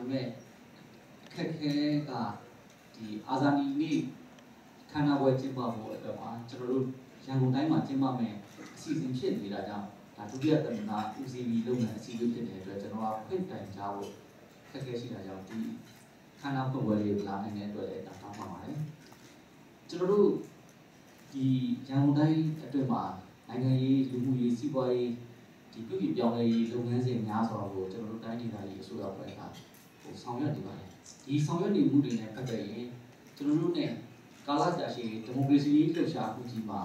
ပေမဲ့အခက်ခဲကဒီအာဇာနည်နေ့ခန္ဓာပွဲကျင်းပဖို့အတွက်မှာကျွန်တော်တို့ရန်ကုန်တိုင်းမှာကျင်းပမယ်အစီအစဉ်ဖြစ်နေတာကြောင့်ဒါဒုတိယသမနာဦးစီးပြီးလုပ်ငန်းအစီအစဉ်ဖြစ်တဲ့အတွက်ကျွန်တော်ကဖိတ်တိုင်ကြဖို့ခက်ခဲရှိတာကြောင့်ဒီခန္ဓာဖွင့်ပွဲလေးလာနိုင်တဲ့အတွက်လည်းဒါတောင်းပါပါတယ်ကျွန်တော်တို့ဒီရန်ကုန်တိုင်းအတွက်မှာနိုင်ငံရေးလူမှုရေးစီးပွားရေးဒီပြုပြင်ပြောင်းလဲရေးလုပ်ငန်းစဉ်များစွာကိုကျွန်တော်တို့တိုင်းဒေသကြီးအစိုးရအဖွဲ့ကဟို ဆောင်ရွက်နေပါတယ်ဒီဆောင်ရွက်နေမှုတွေနဲ့ပတ်သက်ရင်ကျွန်တော်တို့ ਨੇ ကာလကြာရှည်ဒီမိုကရေစီရေးလှုပ်ရှားမှုကြီးမှာ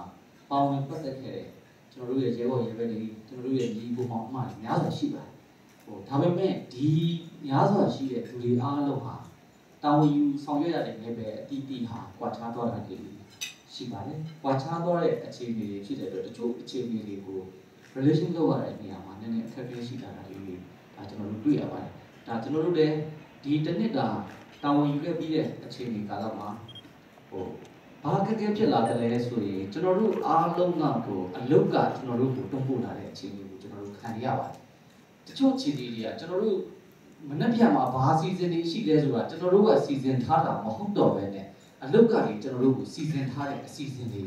ပါဝင်ပတ်သက်ခဲ့တဲ့ကျွန်တော်တို့ရဲ့ရဲဘော်ရဲဘက်တွေကျွန်တော်တို့ရဲ့ညီကိုမောင်အမတွေများစွာရှိပါတယ်ဟိုဒါပေမဲ့ဒီများစွာရှိတဲ့လူတွေအားလုံးဟာတာဝန်ယူဆောင်ရွက်ရတဲ့နယ်ပယ်အတီးတီးဟာကွာခြားသွားတာတွေရှိပါတယ်ကွာခြားသွားတဲ့အခြေအနေတွေဖြစ်တဲ့အတွက်တချို့အခြေအနေတွေကို relation လုပ်ရတဲ့နေရာမှာနည်းနည်းအခက်အခဲရှိတာတွေဒါကျွန်တော်တို့တွေ့ရပါတယ် ဒါကျွန်တော်တို့လည်းဒီတစ်နှစ်တာတာဝန်ယူခဲ့ပြီးတဲ့အခြေအနေကာလမှာဟိုဘာခက်ခဲဖြစ်လာတယ်လဲဆိုရင်ကျွန်တော်တို့အားလုံးကကိုအလုတ်ကကျွန်တော်တို့ကိုတွန်းပို့လာတဲ့အခြေအနေကိုကျွန်တော်တို့ခံရပါတယ်တချို့အခြေအနေတွေကကျွန်တော်တို့မနှက်ပြမှာဘာစီစဉ်တွေရှိလဲဆိုတာကျွန်တော်တို့ကစီစဉ်ထားတာမဟုတ်တော့ပဲနဲ့အလုတ်ကကြီးကျွန်တော်တို့ကိုစီစဉ်ထားတဲ့အစီအစဉ်တွေ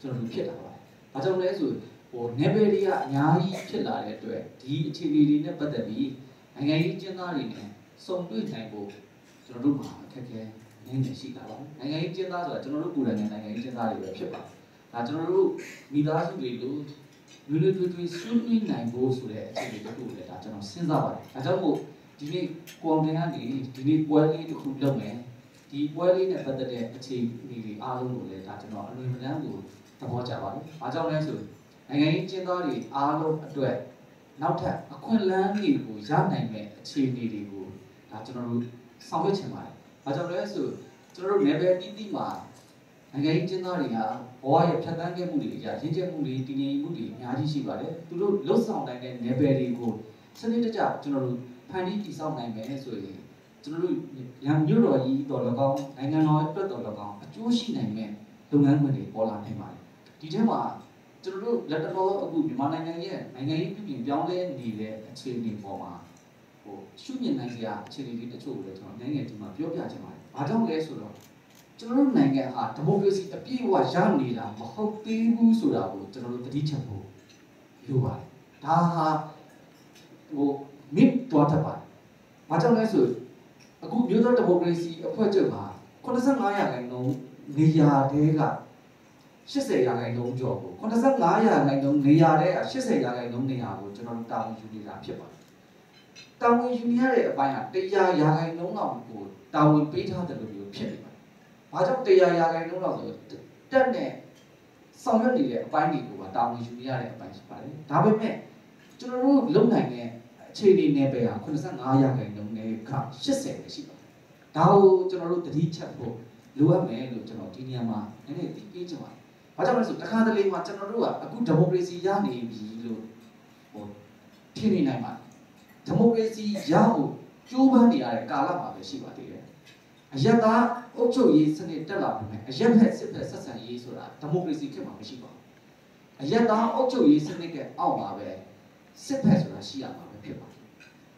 ကျွန်တော်တို့ဖြစ်လာပါတယ်။ဘာကြောင့်လဲဆိုဟို level တွေကအများကြီးဖြစ်လာတဲ့အတွက်ဒီအခြေအနေတွေနဲ့ပတ်သက်ပြီး နိုင်ငံရေးကျင်းသားတွေနဲ့စုံတွေ့နိုင်ဖို့ကျွန်တော်တို့မှာအခက်အခဲနည်းနည်းရှိတာပါနိုင်ငံရေးကျင်းသားဆိုတာကျွန်တော်တို့ကိုယ်တိုင်နိုင်ငံရေးကျင်းသားတွေပဲဖြစ်ပါတယ်ဒါကျွန်တော်တို့မိသားစုတွေလို့လူလူတွေတွေဆွေးနွေးနိုင်ဖို့ဆိုတဲ့အခြေအနေတစ်ခုလည်းဒါကျွန်တော်စဉ်းစားပါတယ်ဒါကြောင့်မို့ဒီနေ့ကွန်တင်ကနေဒီနေ့ပွဲလေးတစ်ခုလုပ်မယ်ဒီပွဲလေးနဲ့ပတ်သက်တဲ့အခြေအနေတွေအားလုံးကိုလည်းဒါကျွန်တော်အလွန်မလန်းကိုသဘောကျပါတယ်။အားကြောင့်လဲဆိုနိုင်ငံရေးကျင်းသားတွေအားလုံးအတွက် နောက်ထပ်အခွင့်အလမ်းတွေကိုရနိုင်မဲ့အခြေအနေတွေကိုဒါကျွန်တော်တို့ဆောင်ရွက်ချင်ပါတယ်။ဘာကြောင့်လဲဆိုကျွန်တော်တို့ level တီးတီးမှာနိုင်ငံရေးကျင်းသားတွေကဘဝရဲ့ဖြတ်သန်းခဲ့မှုတွေအရာရင်းချက်မှုတွေတည်ငြိမ်မှုတွေအများကြီးရှိပါတယ်။သူတို့လှုပ်ဆောင်နိုင်တဲ့ level တွေကိုစနစ်တကျကျွန်တော်တို့ဖန်တီးတည်ဆောက်နိုင်မယ်ဆိုရင်ကျွန်တော်တို့ရန်မြို့တော်ကြီးတော်၎င်းနိုင်ငံတော်အတွက်တော်၎င်းအကျိုးရှိနိုင်မဲ့လုပ်ငန်းခွင်တွေပေါ်လာနိုင်ပါတယ်။ဒီထဲမှာ ကျွန်တော်တို့လက်တော်အခုမြန်မာနိုင်ငံရဲ့နိုင်ငံရေးပြည်ပြင်ပြောင်းလဲနေတဲ့အခြေအနေပေါ်မှာဟိုရှုမြင်နိုင်စရာအခြေအနေတွေတချို့ကိုလည်းကျွန်တော်နိုင်ငံဒီမှာပြောပြချင်ပါတယ်။ဘာကြောင့်လဲဆိုတော့ကျွန်တော်တို့နိုင်ငံဟာဒီမိုကရေစီအပြည့်အဝရနေတာမဟုတ်သေးဘူးဆိုတာကိုကျွန်တော်တို့သတိချက်ဖို့လိုပါတယ်။ဒါဟာဟိုမစ်တော်တပါ။ဘာကြောင့်လဲဆိုအခုမြို့တော်ဒီမိုကရေစီအဖွဲ့ချုပ်မှာ85ရာခိုင်နှုန်းနေရာတဲက 80ရာခိုင်နှုန်းကျော်ကို85ရာခိုင်နှုန်းနေရာတဲ့80ရာခိုင်နှုန်းနေရာကိုကျွန်တော်တို့တာဝန်ယူနေတာဖြစ်ပါတယ်။တာဝန်ယူရတဲ့အပိုင်းဟာ100ရာခိုင်နှုန်းလောက်ကိုတာဝန်ပေးထားတယ်လို့ပြောဖြစ်နေပါတယ်။ဘာကြောင့်100ရာခိုင်နှုန်းလောက်ဆိုတက်နဲ့ဆောင်ရွက်နေတဲ့အပိုင်းတွေကိုပါတာဝန်ယူရတဲ့အပိုင်းဖြစ်ပါတယ်။ဒါပေမဲ့ကျွန်တော်တို့လုံနိုင်တဲ့အခြေအနေနဲ့ပဲဟာ85ရာခိုင်နှုန်းနဲ့က80ပဲရှိပါတယ်။ဒါကိုကျွန်တော်တို့တတိချက်ဖို့လိုအပ်မယ်လို့ကျွန်တော်ဒီနေရာမှာနည်းနည်းသိပေးချင်ပါတယ်။ ဘာကြောင့်လဲဆိုတခါတလေမှာကျွန်တော်တို့ကအခုဒီမိုကရေစီရနေပြီလို့ဟိုထင်နေနိုင်ပါတယ်။ဒီမိုကရေစီရဖို့ကြိုးပမ်းနေရတဲ့ကာလမှာပဲရှိပါသေးတယ်။အယက်သားအုပ်ချုပ်ရေးစနစ်တက်လာပြီမယ်အယက်ဖက်စစ်ဖက်ဆက်ဆံရေးဆိုတာဒီမိုကရေစီခေတ်မှာမရှိပါဘူး။အယက်သားအုပ်ချုပ်ရေးစနစ်ကအောက်မှာပဲစစ်ဖက်ဆိုတာရှိရမှာပဲဖြစ်ပါတယ်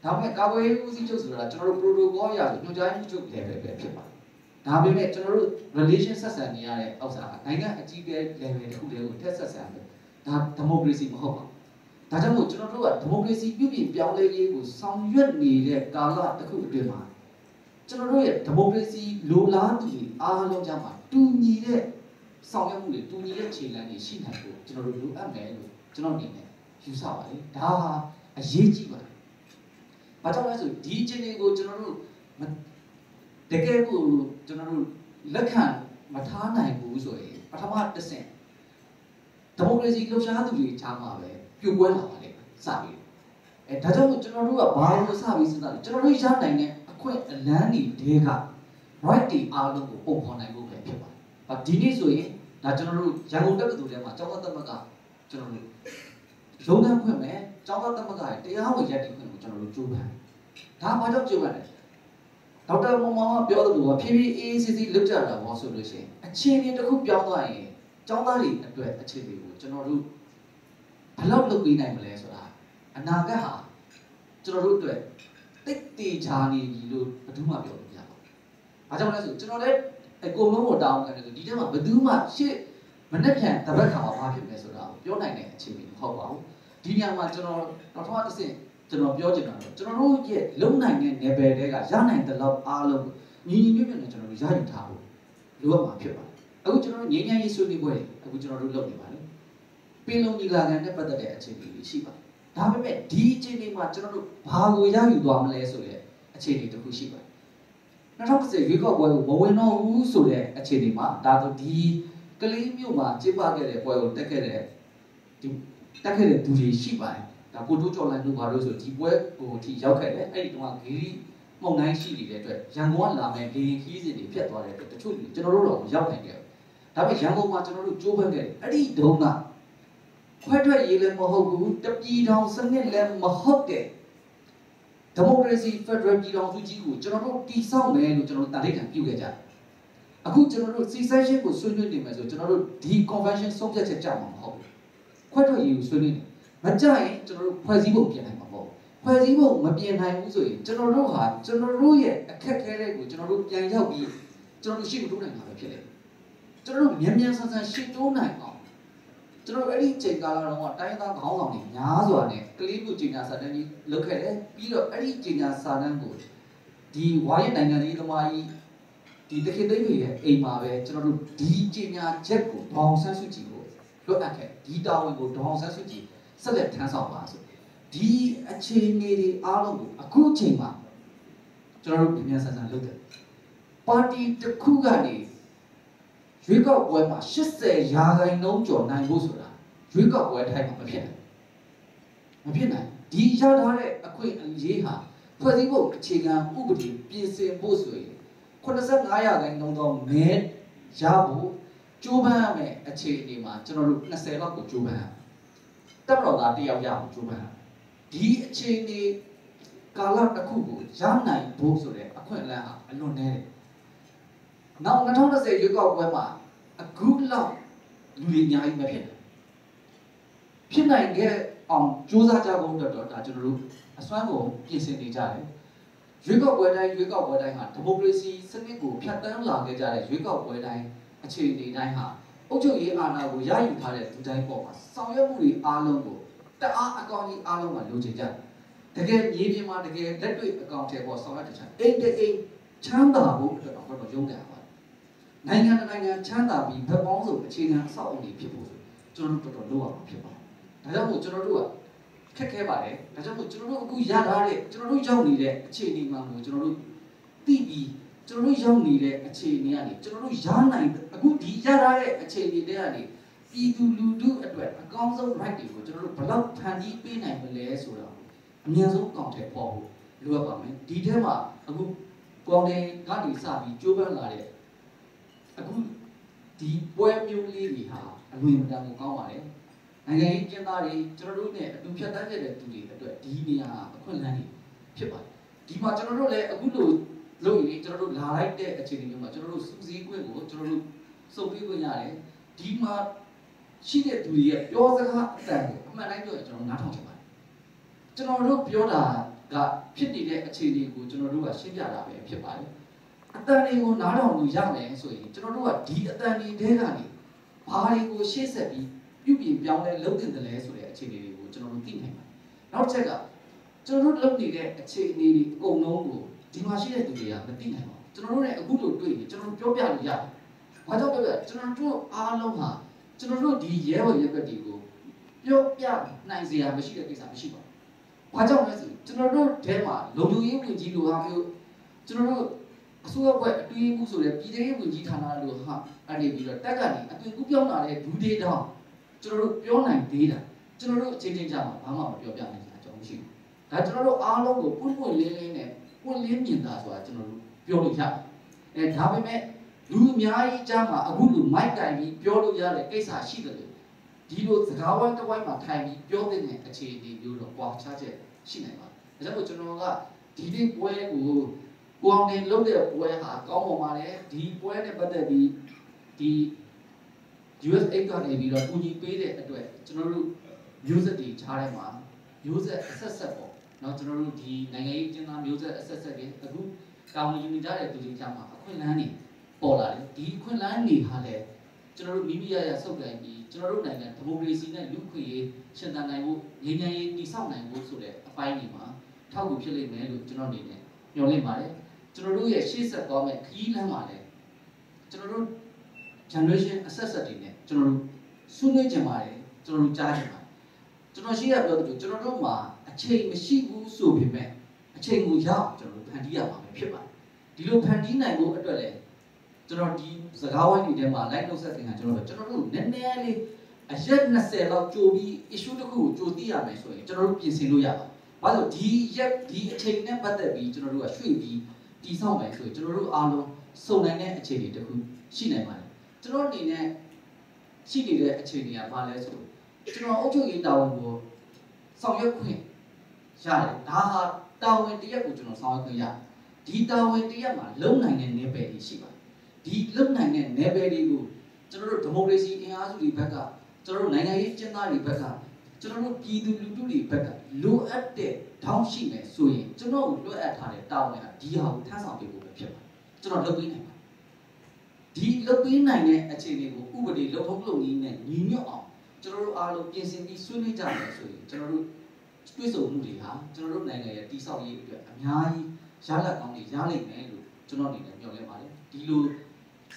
။ဒါပေမဲ့ကာကွယ်ရေးဦးစီးချုပ်ဆိုတာကျွန်တော်တို့ protocol အရဆိုညွှန်ကြားမှုချုပ် level ပဲဖြစ်ပါတယ်။ ဒါပေမဲ့ကျွန်တော်တို့ relation ဆက်ဆံနေရတဲ့အောက်စာနိုင်ငံအကြီးအကဲ level တစ်ခုတည်းကိုတက်ဆက်ဆံတယ်။ဒါဒီမိုကရေစီမဟုတ်ပါဘူး။ဒါကြောင့်မို့ကျွန်တော်တို့ကဒီမိုကရေစီပြုပြင်ပြောင်းလဲရေးကိုဆောင်ရွက်နေတဲ့ကာလတစ်ခုအတွင်းမှာကျွန်တော်တို့ရဲ့ဒီမိုကရေစီလိုလားသူတွေအားလုံးကြားမှာတူညီတဲ့ဆောင်ရွက်မှုတွေတူညီတဲ့ခြေလှမ်းတွေရှိနိုင်ဖို့ကျွန်တော်တို့လိုအပ်မယ်လို့ကျွန်တော်အနေနဲ့ယူဆပါတယ်။ဒါဟာအရေးကြီးပါတယ်။ဘာကြောင့်လဲဆိုဒီအခြေအနေကိုကျွန်တော်တို့ တကယ်ကိုကျွန်တော်တို့လက်ခံမထားနိုင်ဘူးဆိုရင်ပထမတစ်ဆင့်ဒီမိုကရေစီလှုပ်ရှားသူတွေချားမှာပဲပြိုကွဲလာပါလိမ့်မယ်စပြီးအဲဒါကြောင့်မို့ကျွန်တော်တို့ကဘာလို့စပြီးစဉ်းစားလဲကျွန်တော်တို့ရနိုင်တဲ့အခွင့်အလမ်းတွေတဲက right တွေအားလုံးကိုပုံဖော်နိုင်ဖို့ပဲဖြစ်ပါတယ်။ဒီနေ့ဆိုရင်ဒါကျွန်တော်တို့ရန်ကုန်တက္ကသိုလ်ထဲမှာကျောင်းသားသမဂ္ဂကျွန်တော်တို့ရုံးခန်းဖွင့်မယ်ကျောင်းသားသမဂ္ဂရဲ့တရားဝင်ရည်တည်ခွင့်ကိုကျွန်တော်တို့ကြိုးပမ်းဒါဘာကြောင့်ကြိုးပမ်းလဲ ဒေါက်တာမောင်မောင်ကပြောသလိုဖြည်းဖြည်းအေးအေးဆေးဆေးလုပ်ကြတာပေါ့ဆိုလို့ရှိရင်အခြေအနေတစ်ခုပြောင်းသွားရင်ကျောင်းသားတွေအတွက်အခြေအနေကိုကျွန်တော်တို့ဘယ်လောက်လုပ်ပေးနိုင်မလဲဆိုတာအနာဂတ်ဟာကျွန်တော်တို့အတွက်တိတ်တေချာနေပြီလို့ဘယ်သူမှပြောလို့မရဘူး။ဘာကြောင့်လဲဆိုကျွန်တော်လည်းအကုန်လုံးကိုတောင်းတယ်ဆိုဒီထဲမှာဘယ်သူမှရှေ့မနေ့ပြန်တပတ်ခါမှာဘာဖြစ်လဲဆိုတာကိုပြောနိုင်တဲ့အခြေအနေမဟုတ်ပါဘူး။ဒီညမှာကျွန်တော်တော့ထောက်တစ်စင် ကျွန်တော်ပြောချင်တာတော့ကျွန်တော်တို့ရဲ့လုံနိုင်တဲ့ level တွေကရနိုင်တဲ့လောက်အားလုံးညီညီညွတ်ညွတ်နဲ့ကျွန်တော်တို့ရယူထားဖို့လိုအပ်မှာဖြစ်ပါတယ်။အခုကျွန်တော်တို့ငြိမ်းချမ်းရေးဆွေးနွေးပွဲအခုကျွန်တော်တို့လုပ်နေပါတယ်။ပင်လုံဒီလာကန်နဲ့ပတ်သက်တဲ့အခြေအနေတွေရှိပါတယ်။ဒါပေမဲ့ဒီအခြေအနေမှာကျွန်တော်တို့ဘာကိုရယူသွားမလဲဆိုတဲ့အခြေအနေတစ်ခုရှိပါတယ်။2010ရွေးကောက်ပွဲကိုမဝင်တော့ဘူးဆိုတဲ့အခြေအနေမှာဒါဆိုဒီကလေးမျိုးမှာကျင်းပခဲ့တဲ့ပွဲကိုတက်ခဲ့တဲ့ဒီတက်ခဲ့တဲ့သူတွေရှိပါတယ်။ ဒါကိုတိုးကျော်လိုင်းတို့ဘာလို့ဆိုဒီပွဲဟိုဒီရောက်ခဲ့တယ်အဲ့ဒီတော့ဂီရီမုံတိုင်းရှိနေတဲ့အတွက်ရန်ကုန်ကလာမဲ့လေရင်ခီးစဉ်တွေပြတ်သွားတဲ့အတွက်တချို့လူကျွန်တော်တို့တော့ရောက်နိုင်ခဲ့တယ်။ဒါပေမဲ့ရန်ကုန်မှာကျွန်တော်တို့ကြိုးပမ်းခဲ့တယ်အဲ့ဒီတုန်းကခွဲထွက်ရေးလည်းမဟုတ်ဘူးတပြည်ထောင်စနစ်လည်းမဟုတ်တဲ့ဒီမိုကရေစီဖက်ဒရယ်ပြည်ထောင်စုကြီးကိုကျွန်တော်တို့တည်ဆောက်မယ်လို့ကျွန်တော်တို့တာလိခံပြုခဲ့ကြတယ်။အခုကျွန်တော်တို့ C-session ကိုဆွေးနွေးနေမယ်ဆိုကျွန်တော်တို့ဒီ convention ဆုံးဖြတ်ချက်ကြမှာမဟုတ်ဘူး။ခွဲထွက်ရေးကိုဆွေးနွေးနေ မကြရင်ကျွန်တော်တို့ဖွဲ့စည်းပုံပြင်နိုင်မှာပေါ့။ဖွဲ့စည်းပုံမပြင်နိုင်ဘူးဆိုရင်ကျွန်တော်တို့ဟာကျွန်တော်တို့ရဲ့အခက်အခဲတွေကိုကျွန်တော်တို့ပြန်ရောက်ပြီးကျွန်တော်တို့ရှေ့ကိုတိုးနိုင်မှာပဲဖြစ်တယ်။ကျွန်တော်တို့မြန်မြန်ဆန်ဆန်ရှေ့တိုးနိုင်အောင်ကျွန်တော်အဲ့ဒီချိန်ကာလတော့တိုင်းသားခေါင်းဆောင်တွေများစွာနဲ့ကလေးမျိုးကျင်ညာစာတမ်းကြီးလုပ်ခဲ့တယ်ပြီးတော့အဲ့ဒီကျင်ညာစာတမ်းကိုဒီဝါရနိုင်ငံရေးသမားကြီးဒီတခင်သိန်းတွေရဲ့အိမ်မှာပဲကျွန်တော်တို့ဒီကျင်ညာချက်ကိုဒေါအောင်ဆန်းစုကြည်ကိုလွတ်အပ်ခဲ့ဒီတာဝန်ကိုဒေါအောင်ဆန်းစုကြည် ဆက်လက်ထမ်းဆောင်ပါဆိုဒီအခြေအနေတွေအားလုံးကိုအခုချိန်မှာကျွန်တော်တို့ပြန်ဆန်းဆန်းလုပ်တယ်ပါတီတစ်ခုကနေရွေးကောက်ပွဲမှာ80ရာခိုင်နှုန်းကျော်နိုင်ဖို့ဆိုတာရွေးကောက်ပွဲထိုင်မှာမဖြစ်နိုင်မဖြစ်နိုင်ဒီရထားတဲ့အခွင့်အရေးဟာဖွဲ့စည်းဖို့အခြေခံဥပဒေပြင်ဆင်ဖို့ဆိုရင်85ရာခိုင်နှုန်းသောမဲရဖို့ကြိုးပမ်းရမယ်အခြေအနေမှာကျွန်တော်တို့20လောက်ကိုကြိုးပမ်းရ တပ်မတော်သားတယောက်ရအောင်ကြိုးပမ်းဒီအခြေအနေကာလတစ်ခုကိုရနိုင်ဖို့ဆိုတဲ့အခွင့်အလမ်းဟာအလွန်နည်းတယ်နောက်2020ရွေးကောက်ပွဲမှာအခုလောက်လူတွေအများကြီးမဖြစ်ဘူးဖြစ်နိုင်ခဲ့အောင်စူးစမ်းကြဖို့အတွက်တော့ဒါကျွန်တော်တို့အစွမ်းကုန်ပြင်ဆင်နေကြတယ်ရွေးကောက်ပွဲတိုင်းရွေးကောက်ပွဲတိုင်းဟာဒီမိုကရေစီစနစ်ကိုဖျက်ဆီးလာခဲ့ကြတဲ့ရွေးကောက်ပွဲတိုင်းအခြေအနေတိုင်းဟာ အုပ်ချုပ်ရေးအာဏာကိုရယူထားတဲ့သူတိုင်းပေါ်မှာဆောင်ရွက်မှုတွေအားလုံးကိုတအားအကောင့်ကြီးအားလုံးကလိုချင်ကြတယ်တကယ်မြေပြင်မှာတကယ်လက်တွေ့အကောင့်ထဲပေါ်ဆောင်ရွက်တဲ့ချမ်းအိမ်တအိမ်ချမ်းသာဖို့အတွက်တော့တော့ရုန်းကန်ပါနိုင်ငံတစ်နိုင်ငံချမ်းသာပြီးဘက်ပေါင်းစုံအခြေခံအဆောက်အအုံတွေဖြစ်ဖို့ဆိုကျွန်တော်တို့တော်တော်လုပ်ရမှာဖြစ်ပါတယ်ဒါကြောင့်မို့ကျွန်တော်တို့ကခက်ခဲပါတယ်ဒါကြောင့်မို့ကျွန်တော်တို့အခုရထားတဲ့ကျွန်တော်တို့ရောက်နေတဲ့အခြေအနေမှာကိုကျွန်တော်တို့သိပြီး ကျွန်တော်တို့ရောက်နေတဲ့အခြေအနေကနေကျွန်တော်တို့ရနိုင်အခုဒီရထားတဲ့အခြေအနေတွေကနေပြည်သူလူထုအတွက်အကောင်းဆုံး right တွေကိုကျွန်တော်တို့ဘယ်လောက်ဖန်တီးပေးနိုင်မလဲဆိုတော့အများဆုံးကောင်းတဲ့ပေါ်ဖို့လိုအပ်ပါမယ်ဒီထဲမှာအခုကောင်းတဲ့ကနေစပြီးကြိုးပမ်းလာတဲ့အခုဒီပွဲမျိုးလေးတွေဟာအလွန်မတန်ကိုကောင်းပါတယ်နိုင်ငံရေးကျင်းသားတွေကျွန်တော်တို့နဲ့အတူဖြတ်တန်းခဲ့တဲ့သူတွေအတွက်ဒီနေရာအခွင့်အလမ်းတွေဖြစ်ပါတယ်ဒီမှာကျွန်တော်တို့လည်းအခုလို လုပ်ရင်ကျွန်တော်တို့လာလိုက်တဲ့အခြေအနေမျိုးမှာကျွန်တော်တို့စူးစီးခွင့်ကိုကျွန်တော်တို့စုပ်ပြီးခွင့်ရတယ်ဒီမှာရှိတဲ့သူတွေရဲ့ပြောစကားအတန်ကိုအမှန်တိုင်းပြောရင်ကျွန်တော်နားထောင်ချင်ပါတယ်ကျွန်တော်တို့ပြောတာကဖြစ်နေတဲ့အခြေအနေကိုကျွန်တော်တို့ကရှင်းပြတာပဲဖြစ်ပါတယ်အတန်တွေကိုနားထောင်လို့ရမယ်ဆိုရင်ကျွန်တော်တို့ကဒီအတန်တွေတဲကနေဘာတွေကိုရှေ့ဆက်ပြီးပြုပြင်ပြောင်းလဲလုပ်တင်တယ်လဲဆိုတဲ့အခြေအနေတွေကိုကျွန်တော်တို့သိနိုင်ပါတယ်နောက်တစ်ချက်ကကျွန်တော်တို့လုပ်နေတဲ့အခြေအနေတွေအကုန်လုံးကို ဒီမှာရှိတဲ့သူတွေကမသိနိုင်ပါဘူးကျွန်တော်တို့လည်းအခုလိုတွေ့ရင်ကျွန်တော်တို့ပြောပြလို့ရတယ်။ဘာကြောင့်ပြောပြကျွန်တော်တို့အားလုံးဟာကျွန်တော်တို့ဒီရဲဘော်ရက်ွက်တွေကိုပြောပြနိုင်စရာမရှိတဲ့ကိစ္စမရှိပါဘူး။ဘာကြောင့်လဲဆိုကျွန်တော်တို့ထဲမှာလုံခြုံရေးဝင်ကြီးလိုဟာမျိုးကျွန်တော်တို့အစိုးရဘက်အတွင်းမှုဆိုတဲ့ပြည်ထောင်စုဝင်ကြီးဌာနလိုဟာအနေပြီးတော့တက်ကနေအသွင်ကူးပြောင်းလာတဲ့ဒူးဒေးတောင်းကျွန်တော်တို့ပြောနိုင်သေးတာကျွန်တော်တို့အချင်းချင်းကြမှာဘာမှမပြောပြနိုင်တာအကြောင်းမရှိဘူး။ဒါကျွန်တော်တို့အားလုံးကိုပွင့်ပွင့်လင်းလင်းနဲ့ ပွင့်လင်းမြင်သာဆိုတာကျွန်တော်တို့ပြောလို့ရတယ်။အဲဒါပေမဲ့လူအများကြီးကြားမှာအခုလူမိုက်ကင်ပြီးပြောလို့ရတဲ့ကိစ္စရှိတယ်လေဒီလိုစကားဝိုင်းတစ်ဝိုင်းမှာထိုင်ပြီးပြောတဲ့အခြေအနေမျိုးတော့ကွာခြားချက်ရှိနိုင်ပါတယ်ဒါကြောင့်ကျွန်တော်ကဒီနေ့ပွဲကိုကိုအောင်တင်လုပ်တဲ့ပွဲဟာကောင်းပါပါလေဒီပွဲနဲ့ပတ်သက်ပြီးဒီ USA ကနေပြီးတော့ကူညီပေးတဲ့အတွက်ကျွန်တော်တို့မျိုးဆက်တွေခြားထဲမှာမျိုးဆက်အဆက်ဆက်ပေါ့ เนาะကျွန်တော်တို့ဒီနိုင်ငံရေးကျင်းသားမျိုးဆက်အဆက်ဆက်တွေအခုတာဝန်ယူနေကြတဲ့သူတွေကြမှာအခွင့်အလမ်းတွေပေါ်လာတယ်ဒီအခွင့်အလမ်းတွေဟာလည်းကျွန်တော်တို့မိမိရရဆုပ်ကိုင်ပြီးကျွန်တော်တို့နိုင်ငံဒီမိုကရေစီနဲ့လူ့ခွင့်ရေးရှင်သန်နိုင်ဖို့ငြိမ်းချမ်းရေးတည်ဆောက်နိုင်ဖို့ဆိုတဲ့အပိုင်းတွေမှာထောက်ကူဖြစ်လိမ့်မယ်လို့ကျွန်တော်အနေနဲ့မျှော်လင့်ပါတယ်ကျွန်တော်တို့ရဲ့ရှေ့ဆက်သွားမယ့်ခရီးလမ်းမှာလည်းကျွန်တော်တို့ generation အဆက်ဆက်တွေနဲ့ကျွန်တော်တို့ဆွေးနွေးကြပါတယ်ကျွန်တော်တို့ကြားကြပါတယ်ကျွန်တော်ရှိရပြောသလိုကျွန်တော်တို့မှာ အချိန်မရှိဘူးဆိုပေမဲ့အချိန်ကိုရအောင်ကျွန်တော်တို့ဖန်တီးရမှာပဲဖြစ်ပါတယ်ဒီလိုဖန်တီးနိုင်ဖို့အတွက်လည်းကျွန်တော်ဒီစကားဝိုင်းတွေထဲမှာ live လုပ်ဆက်ခင်ကကျွန်တော်တို့ကျွန်တော်တို့နည်းနည်းလေးအရက်20လောက်ကြိုပြီး issue တစ်ခုကိုကြိုသိရမယ်ဆိုရင်ကျွန်တော်တို့ပြင်ဆင်လို့ရပါတယ်ဘာလို့ဒီရက်ဒီအချိန်နဲ့ပတ်သက်ပြီးကျွန်တော်တို့ကရွှေ့ပြီးတည်ဆောက်မယ်ဆိုရင်ကျွန်တော်တို့အားလုံးစုံနိုင်တဲ့အခြေအနေတစ်ခုရှိနိုင်ပါတယ်ကျွန်တော်အနေနဲ့ရှိနေတဲ့အခြေအနေကဘာလဲဆိုကျွန်တော်အုပ်ချုပ်ရေးတာဝန်ကိုဆောင်ရွက်ခွင့် ရတယ်ဒါဟာတာဝန်တရက်ကိုကျွန်တော်ဆောင်ရွက်ခွင့်ရတယ်ဒီတာဝန်တရက်မှာလုံနိုင်တဲ့နယ်ပယ်တွေရှိပါတယ်ဒီလုံနိုင်တဲ့နယ်ပယ်တွေကိုကျွန်တော်တို့ဒီမိုကရေစီအင်အားစုတွေဘက်ကကျွန်တော်တို့နိုင်ငံရေးကျင်းသားတွေဘက်ကကျွန်တော်တို့ပြည်သူလူထုတွေဘက်ကလိုအပ်တဲ့ထောင်းရှိမယ်ဆိုရင်ကျွန်တော်တို့လွှတ်အပ်ထားတဲ့တာဝန်ကဒီဟာကိုထမ်းဆောင်ပေးဖို့ပဲဖြစ်ပါတယ်ကျွန်တော်လုပ်ပေးနိုင်ပါတယ်ဒီလုပ်ပေးနိုင်တဲ့အခြေအနေကိုဥပဒေလုံထုံးလုံနည်းနဲ့ညီညွတ်အောင်ကျွန်တော်တို့အားလုံးပြင်ဆင်ပြီးဆွေးနွေးကြမယ်ဆိုရင်ကျွန်တော်တို့ တွေ့ဆုံမှုတွေဟာကျွန်တော်တို့နိုင်ငံရဲ့တိဆောက်ရေးအတွက်အများကြီးရလဒ်ကောင်းတွေရလိမ့်မယ်လို့ကျွန်တော်အနေနဲ့မျှော်လင့်ပါတယ်ဒီလို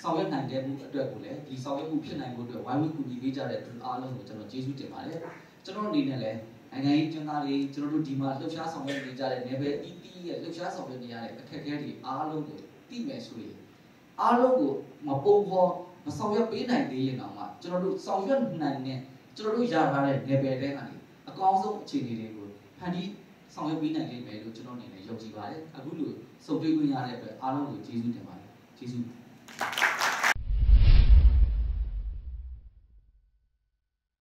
ဆောင်ရွက်နိုင်တဲ့မှုအတွက်ကိုလည်းဒီဆောင်ရွက်မှုဖြစ်နိုင်မှုအတွက်ဝိုင်းဝန်းကူညီပေးကြတဲ့သူအားလုံးကိုကျွန်တော်ကျေးဇူးတင်ပါတယ်ကျွန်တော်အနေနဲ့လည်းနိုင်ငံရေးကျန်းသားတွေကျွန်တော်တို့ဒီမှာလှုပ်ရှားဆောင်ရွက်နေကြတဲ့ level အီးတီးရဲ့လှုပ်ရှားဆောင်ရွက်နေရတဲ့အခက်အခဲတွေအားလုံးကိုသိမယ်ဆိုရင်အားလုံးကိုမပုံဖော်မဆောင်ရွက်ပေးနိုင်သေးရင်တော့မှကျွန်တော်တို့ဆောင်ရွက်နိုင်တဲ့ကျွန်တော်တို့ရထားတဲ့ level တွေကနေအကောင်းဆုံးအခြေအနေတွေကို ဖန်တီးဆောင်ရွက်ပေးနိုင်လိမ့်မယ်လို့ကျွန်တော်အနေနဲ့ယုံကြည်ပါတယ်အခုလိုစုံတွေ့ခွင့်ရတဲ့အတွက်အားလုံးကိုကျေးဇူးတင်ပါတယ်ကျေးဇူး